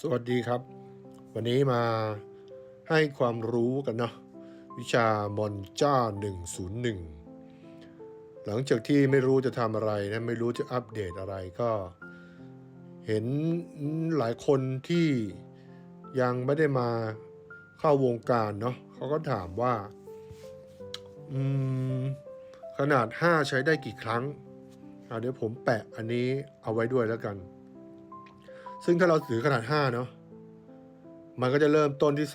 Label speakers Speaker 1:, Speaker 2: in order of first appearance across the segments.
Speaker 1: สวัสดีครับ วันนี้มาให้ความรู้กันเนาะวิชามอนจ้า 101 หลังจากที่ไม่รู้จะทำอะไรนะไม่รู้จะอัปเดตอะไรก็ เห็นหลายคนที่ยังไม่ได้มาเข้าวงการเนาะเขาก็ถามว่าขนาด 5 ใช้ได้กี่ครั้งอะเดี๋ยวผมแปะอันนี้เอาไว้ด้วยแล้วกัน ซึ่งถ้าเราถือขนาด 5 เนาะ มันก็จะเริ่มต้นที่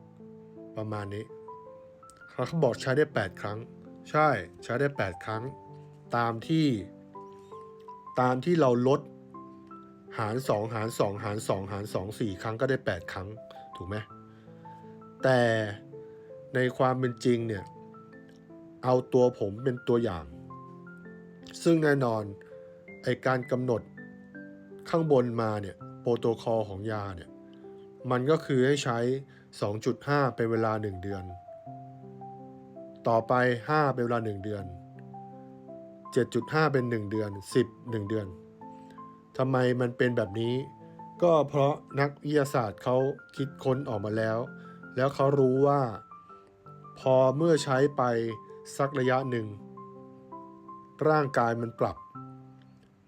Speaker 1: 2.5 ประมาณนี้เขาบอกใช้ได้ 8 ครั้ง ใช่ใช้ได้ 8 ครั้ง ตามที่ ตามที่เราลดหาร 2 หาร 2 หาร 2 หาร 2 4 ครั้งก็ได้ 8 ครั้ง ถูกไหม แต่ในความเป็นจริงเนี่ย เอาตัวผมเป็นตัวอย่าง ซึ่งแน่นอนไอการกำหนด ข้างบนมาเนี่ยโปรโตคอลของยาเนี่ยมันก็คือให้ใช้ 2.5 เป็นเวลา 1 เดือน ต่อไป 5 เป็นเวลา 1 เดือน 7.5 เป็น 1 เดือน 10 1 เดือนทำไมมันเป็นแบบนี้ ก็เพราะนักวิทยาศาสตร์เขาคิดค้นออกมาแล้ว แล้วเขารู้ว่า พอเมื่อใช้ไปสักระยะหนึ่ง ร่างกายมันปรับ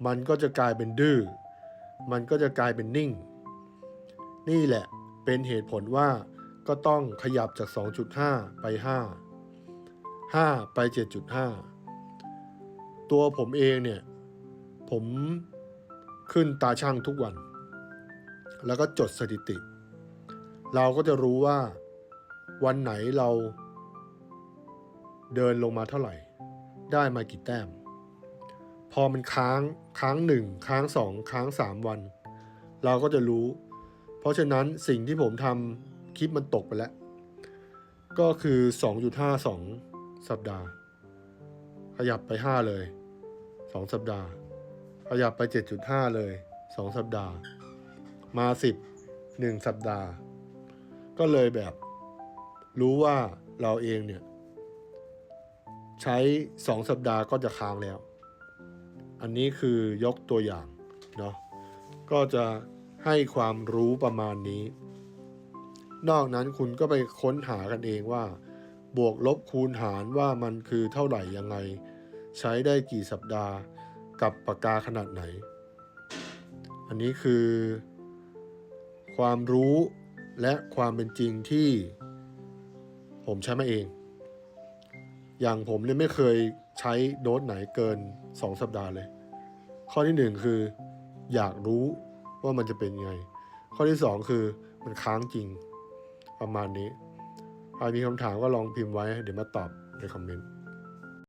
Speaker 1: มันก็จะกลายเป็นดื้อ มันก็จะกลายเป็นนิ่ง นี่แหละเป็นเหตุผลว่าก็ต้องขยับจาก 2.5 ไป 5 5 ไป 7.5 ตัวผมเองเนี่ย ผมขึ้นตาช่างทุกวัน แล้วก็จดสถิติ เราก็จะรู้ว่าวันไหนเราเดินลงมาเท่าไหร่ ได้มากี่แต้ม พอมันค้างค้างหนึ่งค้างสองค้างสามวัน เราก็จะรู้ เพราะฉะนั้นสิ่งที่ผมทำคลิปมันตกไปแล้ว ก็คือ 2.52 สัปดาห์ ขยับไป 5 เลย 2 สัปดาห์ ขยับไป 7.5 เลย 2 สัปดาห์ มา 10 1 สัปดาห์ ก็เลยแบบรู้ว่าเราเองเนี่ย ใช้ 2 สัปดาห์ก็จะค้างแล้ว อันนี้คือยกตัวอย่างเนาะก็จะให้ความรู้ประมาณนี้ นอกนั้นคุณก็ไปค้นหากันเองว่า บวกลบคูณหารว่ามันคือเท่าไหร่ยังไง ใช้ได้กี่สัปดาห์กับปากกาขนาดไหน อันนี้คือ ความรู้และความเป็นจริงที่ ผมใช้มาเอง อย่างผมเนี่ยไม่เคย ใช้โดสไหนเกิน 2 สัปดาห์เลย ข้อที่ 1 คือ อยากรู้ว่ามันจะเป็นยังไง ข้อที่ 2 คือมันค้างจริงประมาณนี้ใครมีคำถามก็ลองพิมพ์ไว้เดี๋ยวมาตอบในคอมเมนต์